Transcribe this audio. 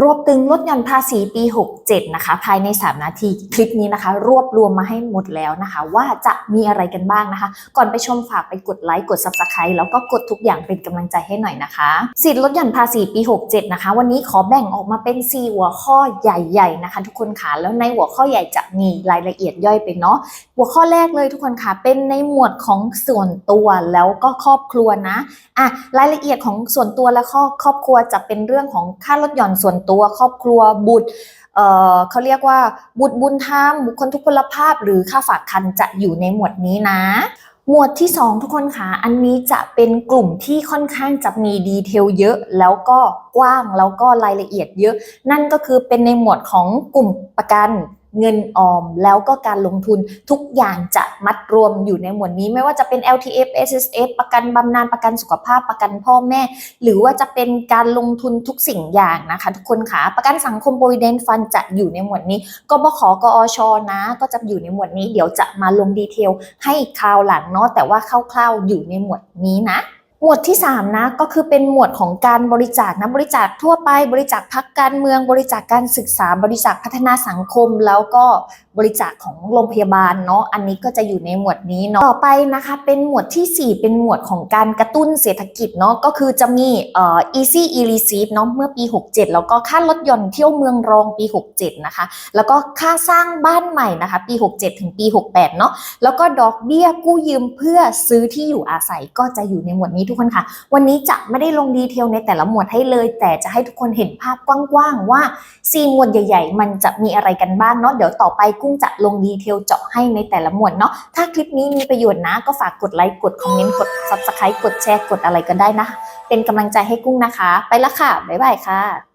รวบตึงลดหย่อนภาษีปี 67 นะคะ ภายใน 3 นาทีคลิปนี้นะคะ รวบรวมมาให้หมดแล้วนะคะ ว่าจะมีอะไรกันบ้างนะคะ ก่อนไปชมฝากไปกดไลค์กด Subscribe แล้วก็กดทุกอย่างเป็นกำลังใจให้หน่อยนะคะ สิทธิ์ลดหย่อนภาษีปี 67 นะคะ วันนี้ขอแบ่งออกมาเป็น 4 หัวข้อใหญ่ๆนะคะ ทุกคนค่ะแล้วในหัวข้อใหญ่จะมีรายละเอียดย่อยไปเนาะหัวข้อแรกเลยทุกคนค่ะเป็นในหมวดของส่วนตัวแล้วก็ครอบครัวนะอะรายละเอียดของส่วนตัวและครอบครอบครัวจะเป็นเรื่องของค่าลดหย่อนส่วนตัวครอบครัวบุตรเอ่อเขาเรียกว่าบุตรบุญธรรมบุคคลทุกพลภาพ หรือค่าฝากคันจะอยู่ในหมวดนี้นะ หมวดที่ 2 ทุกคนคะอันนี้จะเป็นกลุ่มที่ค่อนข้างจะมีดีเทลเยอะ แล้วก็กว้างแล้วก็รายละเอียดเยอะ นั่นก็คือเป็นในหมวดของกลุ่มประกัน เงินออมแล้วก็การลงทุนทุกอย่างจะมัดรวมอยู่ในหมวดนี้ไม่ว่าจะเป็น LTF SSF ประกันบำนาญประกันสุขภาพประกันพ่อแม่ หรือว่าจะเป็นการลงทุนทุกสิ่งอย่างนะคะทุกคนค่ะประกันสังคม Provident Fund จะอยู่ในหมวดนี้กบขกอชนะ ก็จะอยู่ในหมวดนี้เดี๋ยวจะมาลงดีเทลให้คราวหลังเนาะแต่ว่าคร่าวๆอยู่ในหมวดนี้นะ หมวดที่3นะก็คือเป็นหมวดของการบริจาคนะบริจาคทั่วไป บริจาคพักการเมือง บริจาคการศึกษา บริจาคพัฒนาสังคม แล้วก็ บริจาคของโรงพยาบาลเนาะอันนี้ก็จะอยู่ในหมวดนี้เนาะต่อไปนะคะ เป็นหมวดทีสี่ 4 เป็นหมวดของการกระตุ้นเศรษฐกิจเนาะก็คือจะมีเอ่อ easy e receive เนาะเมื่อปี 67 แล้วก็ค่าลดหย่อนเที่ยวเมืองรองปี 67 นะคะ แล้วก็ค่าสร้างบ้านใหม่นะคะ ปี 67 ถึงปี 68 เนาะแล้วก็ดอกเบี้ยกู้ยืมเพื่อซื้อที่อยู่อาศัยก็จะอยู่ในหมวดนี้ทุกคนค่ะ วันนี้จะไม่ได้ลงดีเทลในแต่ละหมวดให้เลย แต่จะให้ทุกคนเห็นภาพกว้างๆว่าซีหมวดใหญ่ ๆ มันจะมีอะไรกันบ้างเนาะเดี๋ยวต่อไปกุ้งจะลงดีเทลเจาะให้ในแต่ละหมวดเนาะถ้าคลิปนี้มีประโยชน์นะ ก็ฝากกดไลค์กดคอมเมนต์กด subscribe กดแชร์กดอะไรก็ได้นะ เป็นกำลังใจให้กุ้งนะคะ ไปละค่ะบ๊ายบายค่ะ